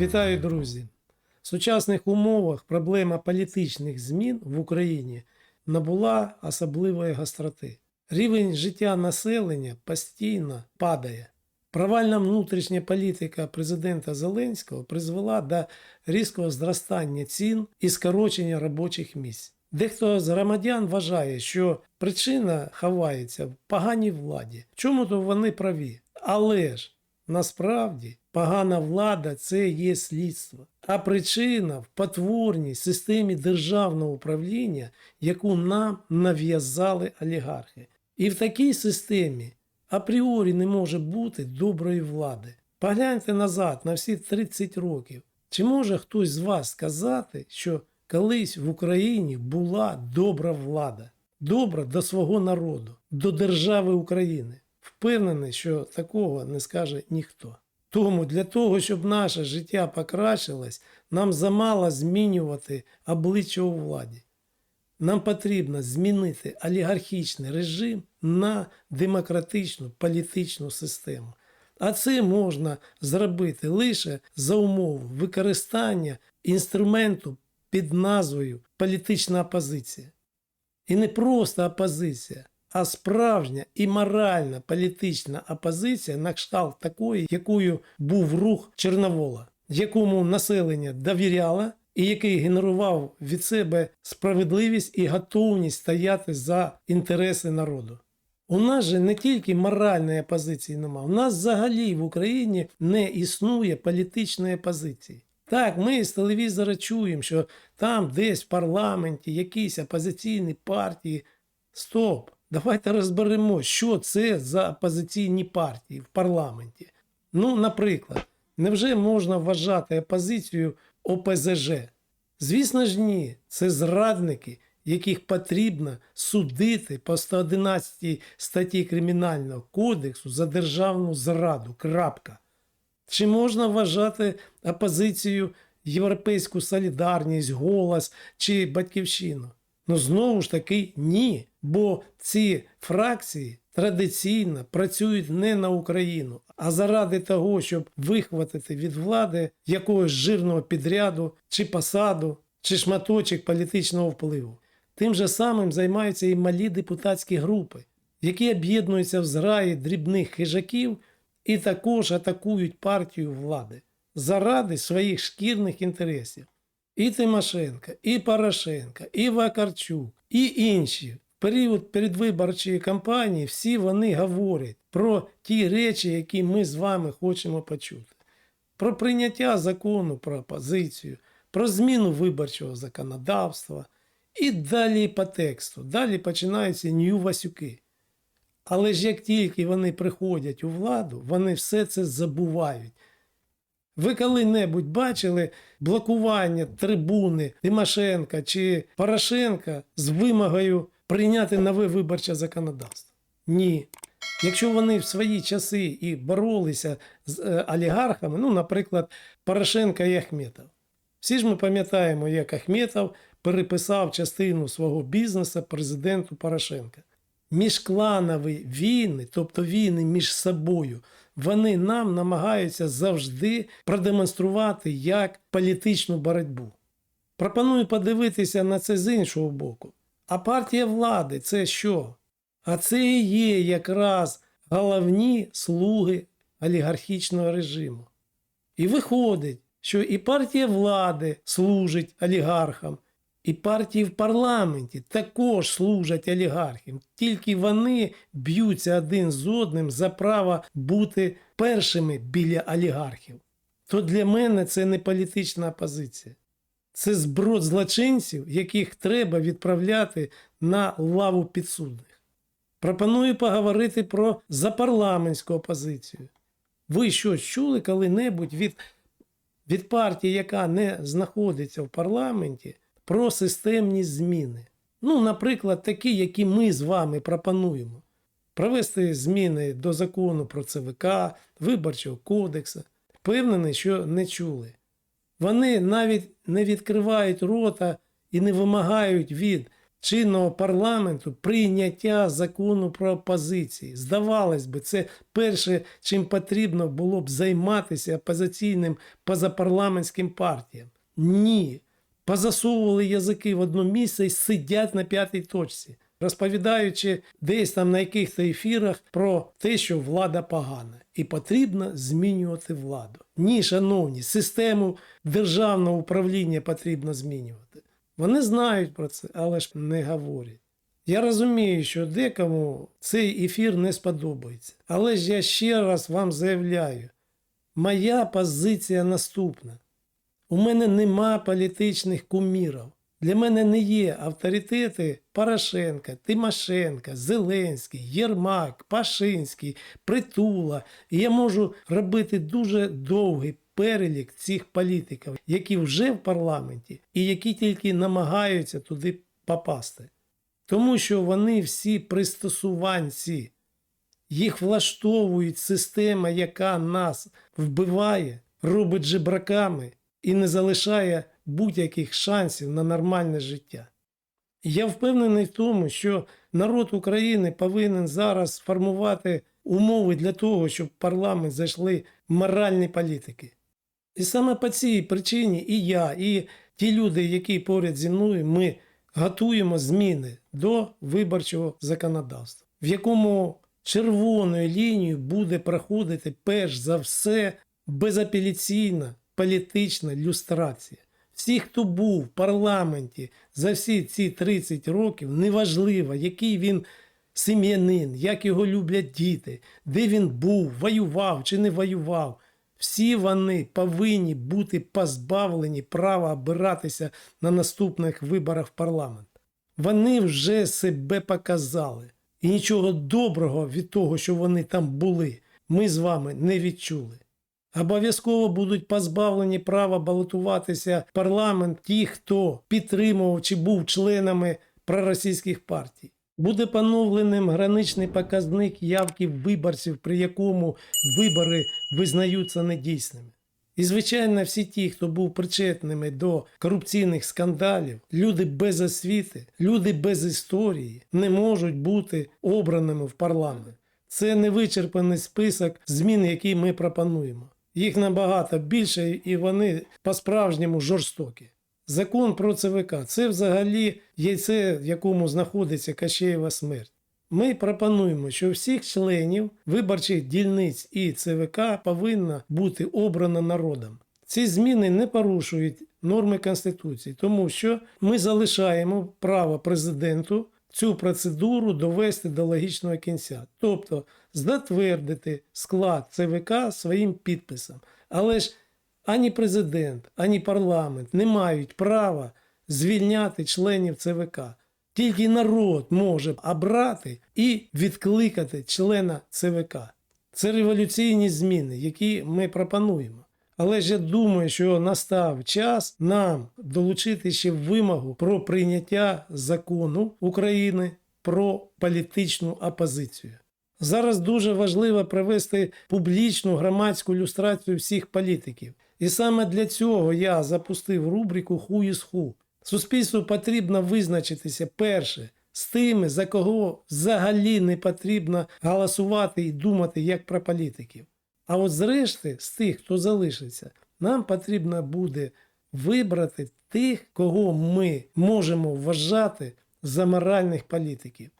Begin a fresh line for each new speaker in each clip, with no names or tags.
Вітаю, друзі! В сучасних умовах проблема політичних змін в Україні набула особливої гостроти. Рівень життя населення постійно падає. Провальна внутрішня політика президента Зеленського призвела до різкого зростання цін і скорочення робочих місць. Дехто з громадян вважає, що причина ховається в поганій владі. Чому то вони праві. Але ж насправді погана влада це є слідство. А причина в потворній системі державного управління, яку нам нав'язали олігархи. І в такій системі апріорі не може бути доброї влади. Погляньте назад на всі 30 років. Чи може хтось з вас сказати, що колись в Україні була добра влада, добра до свого народу, до держави України? Впевнений, що такого не скаже ніхто. Тому для того, щоб наше життя покращилось, нам замало змінювати обличчя у владі. Нам потрібно змінити олігархічний режим на демократичну політичну систему. А це можна зробити лише за умови використання інструменту під назвою політична опозиція. І не просто опозиція, а справжня і моральна політична опозиція на кшталт такої, якою був рух Чорновола, якому населення довіряло і який генерував від себе справедливість і готовність стояти за інтереси народу. У нас же не тільки моральної опозиції немає, у нас взагалі в Україні не існує політичної опозиції. Так, ми з телевізора чуємо, що там десь в парламенті якісь опозиційні партії. Стоп! Давайте розберемо, що це за опозиційні партії в парламенті. Ну, наприклад, невже можна вважати опозицію ОПЗЖ? Звісно ж, ні, це зрадники, яких потрібно судити по 111 статті Кримінального кодексу за державну зраду. Крапка. Чи можна вважати опозицію Європейську солідарність, голос чи батьківщину? Ну знову ж таки ні. Бо ці фракції традиційно працюють не на Україну, а заради того, щоб вихватити від влади якогось жирного підряду, чи посаду, чи шматочок політичного впливу. Тим же самим займаються і малі депутатські групи, які об'єднуються в зграї дрібних хижаків і також атакують партію влади заради своїх шкірних інтересів. І Тимошенко, і Порошенко, і Вакарчук, і інші період передвиборчої кампанії всі вони говорять про ті речі, які ми з вами хочемо почути. Про прийняття закону про опозицію, про зміну виборчого законодавства і далі по тексту. Далі починаються нью Васюки. Але ж як тільки вони приходять у владу, вони все це забувають. Ви коли-небудь бачили блокування трибуни Тимошенка чи Порошенка з вимогою прийняти нове виборче законодавство? Ні. Якщо вони в свої часи і боролися з е, олігархами, ну, наприклад, Порошенка і Ахметов. Всі ж ми пам'ятаємо, як Ахметов переписав частину свого бізнесу президенту Порошенка. Міжкланові війни, тобто війни між собою, вони нам намагаються завжди продемонструвати як політичну боротьбу. Пропоную подивитися на це з іншого боку. А партія влади це що? А це і є якраз головні слуги олігархічного режиму. І виходить, що і партія влади служить олігархам, і партії в парламенті також служать олігархам, тільки вони б'ються один з одним за право бути першими біля олігархів. То для мене це не політична опозиція. Це зброд злочинців, яких треба відправляти на лаву підсудних. Пропоную поговорити про запарламентську опозицію. Ви щось чули коли-небудь від, від партії, яка не знаходиться в парламенті, про системні зміни. Ну, наприклад, такі, які ми з вами пропонуємо. Провести зміни до закону про ЦВК, Виборчого кодексу. Впевнений, що не чули. Вони навіть не відкривають рота і не вимагають від чинного парламенту прийняття закону про опозиції. Здавалось би, це перше, чим потрібно було б займатися опозиційним позапарламентським партіям. Ні. Позасовували язики в одно місце і сидять на п'ятій точці, розповідаючи десь там на якихось ефірах про те, що влада погана, і потрібно змінювати владу. Ні, шановні, систему державного управління потрібно змінювати. Вони знають про це, але ж не говорять. Я розумію, що декому цей ефір не сподобається. Але ж я ще раз вам заявляю: моя позиція наступна. У мене нема політичних кумірів. Для мене не є авторитети Порошенка, Тимошенка, Зеленський, Єрмак, Пашинський, Притула. І я можу робити дуже довгий перелік цих політиків, які вже в парламенті і які тільки намагаються туди попасти. Тому що вони всі пристосуванці, їх влаштовують система, яка нас вбиває, робить жебраками і не залишає будь-яких шансів на нормальне життя. Я впевнений в тому, що народ України повинен зараз сформувати умови для того, щоб в парламент зайшли моральні політики. І саме по цій причині і я, і ті люди, які поряд зі мною, ми готуємо зміни до виборчого законодавства, в якому червоною лінією буде проходити перш за все безапеляційна політична люстрація. Всі, хто був в парламенті за всі ці 30 років, неважливо, який він сім'янин, як його люблять діти, де він був, воював чи не воював. Всі вони повинні бути позбавлені права обиратися на наступних виборах в парламент. Вони вже себе показали. І нічого доброго від того, що вони там були, ми з вами не відчули. Обов'язково будуть позбавлені права балотуватися в парламент ті, хто підтримував чи був членами проросійських партій. Буде поновленим граничний показник явки виборців, при якому вибори визнаються недійсними. І, звичайно, всі ті, хто був причетними до корупційних скандалів, люди без освіти, люди без історії, не можуть бути обраними в парламент. Це невичерпаний список змін, які ми пропонуємо. Їх набагато більше, і вони по-справжньому жорстокі. Закон про ЦВК це взагалі яйце, в якому знаходиться Кащеєва смерть. Ми пропонуємо, що всіх членів виборчих дільниць і ЦВК повинна бути обрана народом. Ці зміни не порушують норми Конституції, тому що ми залишаємо право президенту цю процедуру довести до логічного кінця, тобто затвердити склад ЦВК своїм підписом. Але ж ані президент, ані парламент не мають права звільняти членів ЦВК. Тільки народ може обрати і відкликати члена ЦВК. Це революційні зміни, які ми пропонуємо. Але ж я думаю, що настав час нам долучити ще вимогу про прийняття закону України про політичну опозицію. Зараз дуже важливо провести публічну громадську люстрацію всіх політиків. І саме для цього я запустив рубрику «Ху із ху». Суспільству потрібно визначитися перше з тими, за кого взагалі не потрібно голосувати і думати як про політиків. А от зрешти, з тих, хто залишиться, нам потрібно буде вибрати тих, кого ми можемо вважати за моральних політиків.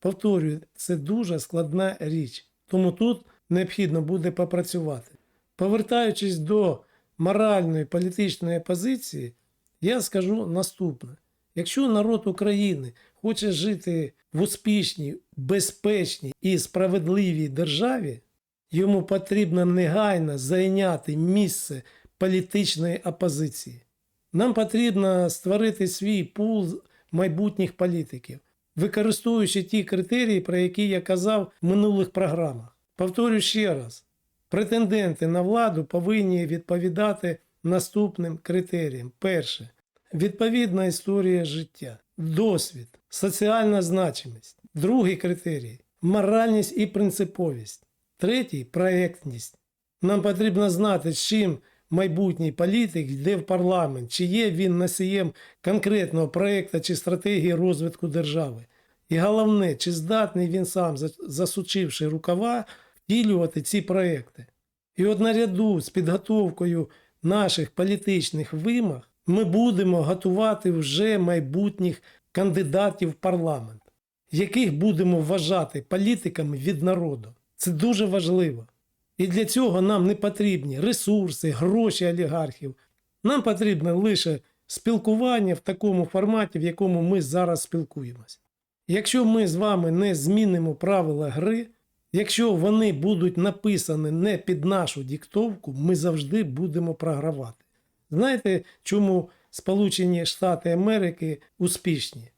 Повторюю, це дуже складна річ, тому тут необхідно буде попрацювати. Повертаючись до моральної політичної позиції, я скажу наступне: якщо народ України хоче жити в успішній, безпечній і справедливій державі, йому потрібно негайно зайняти місце політичної опозиції. Нам потрібно створити свій пул майбутніх політиків, використовуючи ті критерії, про які я казав в минулих програмах. Повторю ще раз: претенденти на владу повинні відповідати наступним критеріям. Перше відповідна історія життя, досвід, соціальна значимість. Другий критерій моральність і принциповість. Третій проєктність. Нам потрібно знати, з чим майбутній політик йде в парламент, чи є він носієм конкретного проекту чи стратегії розвитку держави. І головне, чи здатний він сам, засучивши рукава, втілювати ці проекти. І от наряду з підготовкою наших політичних вимог ми будемо готувати вже майбутніх кандидатів в парламент, яких будемо вважати політиками від народу. Це дуже важливо. І для цього нам не потрібні ресурси, гроші олігархів. Нам потрібне лише спілкування в такому форматі, в якому ми зараз спілкуємось. Якщо ми з вами не змінимо правила гри, якщо вони будуть написані не під нашу диктовку, ми завжди будемо програвати. Знаєте, чому Сполучені Штати Америки успішні?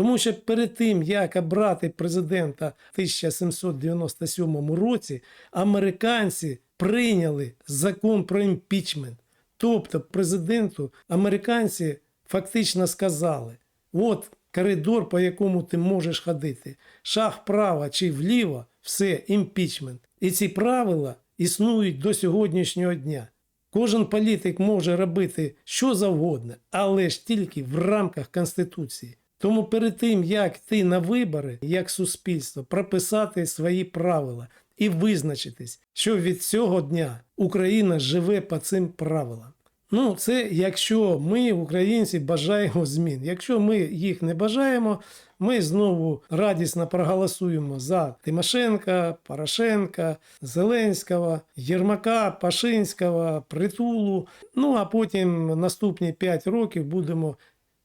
Тому що перед тим, як обрати президента в 1797 році, американці прийняли закон про імпічмент. Тобто президенту американці фактично сказали: от коридор, по якому ти можеш ходити. Шаг вправо чи вліво, все, імпічмент. І ці правила існують до сьогоднішнього дня. Кожен політик може робити що завгодно, але ж тільки в рамках Конституції. Тому перед тим, як йти на вибори, як суспільство, прописати свої правила і визначитись, що від цього дня Україна живе по цим правилам. Ну, це якщо ми, українці, бажаємо змін. Якщо ми їх не бажаємо, ми знову радісно проголосуємо за Тимошенка, Порошенка, Зеленського, Єрмака, Пашинського, Притулу. Ну а потім наступні 5 років будемо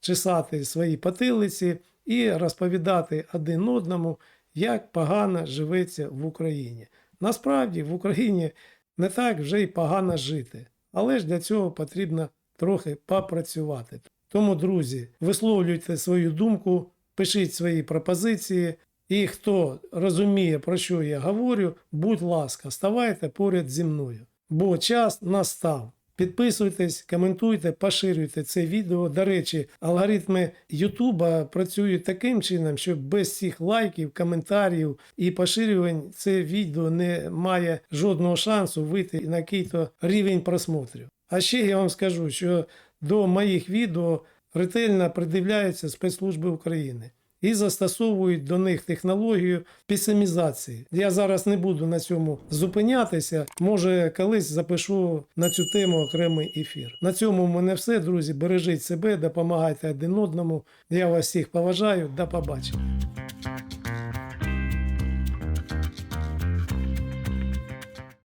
чесати свої потилиці і розповідати один одному, як погано живеться в Україні. Насправді в Україні не так вже й погано жити, але ж для цього потрібно трохи попрацювати. Тому, друзі, висловлюйте свою думку, пишіть свої пропозиції. І хто розуміє, про що я говорю, будь ласка, ставайте поряд зі мною, бо час настав. Підписуйтесь, коментуйте, поширюйте це відео. До речі, алгоритми Ютуба працюють таким чином, що без цих лайків, коментарів і поширювань це відео не має жодного шансу вийти на який-то рівень просмотрів. А ще я вам скажу, що до моїх відео ретельно придивляються спецслужби України і застосовують до них технологію пісимізації. Я зараз не буду на цьому зупинятися. Може, колись запишу на цю тему окремий ефір. На цьому в мене все, друзі. Бережіть себе, допомагайте один одному. Я вас всіх поважаю. До побачення.